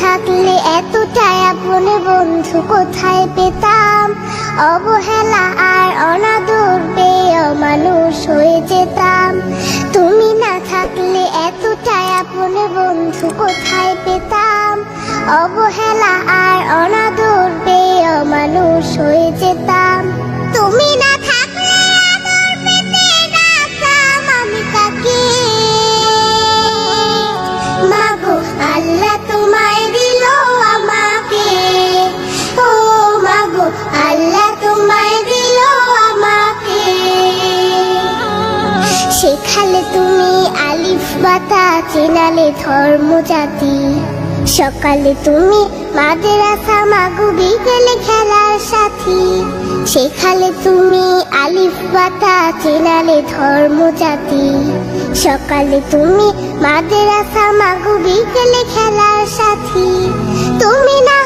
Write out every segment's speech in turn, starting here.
থাকলে এতটাই আপনে বন্ধু কোথায় পেতাম? অবহেলা আর অনাদর পেয়ে মানুষ হয়ে যেতাম। তুমি না থাকলে এতটাই আপনে বন্ধু কোথায় পেতাম? অবহেলা আর অনাদর শেখালে তুমি আলিফ বাতা চেনালে ধর্ম জাতি। সকালে তুমি মাদ্রাসা, মাগু, বিকেলে খেলার সাথী। শেখালে তুমি আলিফ বাতা চেনালে ধর্ম জাতি। সকালে তুমি মাদ্রাসা, মাগু, বিকেলে খেলার সাথী। তুমি না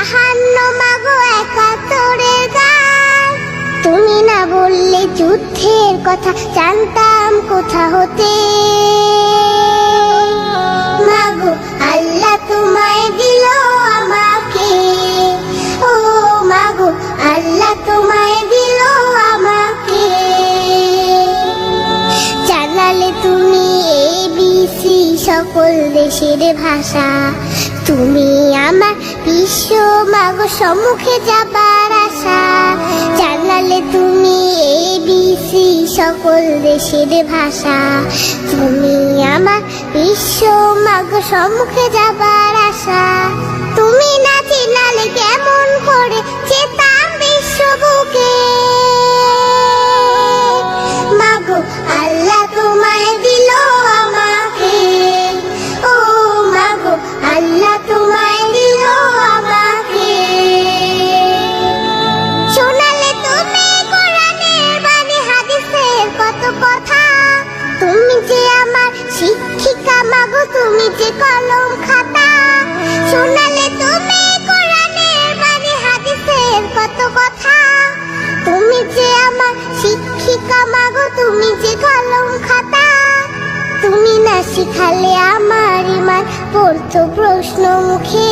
বাহান্ন মাগো একাত্তরের গান তুমি না বললে যুদ্ধের কথা, জানতাম কোথা হতে। মাগো, আল্লাহ তোমায় দিল আমাকে। ও মাগো, আল্লাহ তোমায় দিল আমাকে। জানালে তুমি এবিসি সকল দেশের ভাষা। তুমি আমার বিশ্ব মাগো সম্মুখে যাবার আশা। জানালে তুমি এবিসি সকল দেশের ভাষা। তুমি আমার বিশ্ব মাগো সম্মুখে যাবার আশা। তুমি যে কলম খাতা, শোনালে তুমি কোরআনের বাণী, হাদিসের কত কথা। তুমি যে আমার শিক্ষিকা, মাগো, তুমি যে কলম খাতা। তুমি না শিখালে আমার ইমান, পড়তো প্রশ্ন মুখে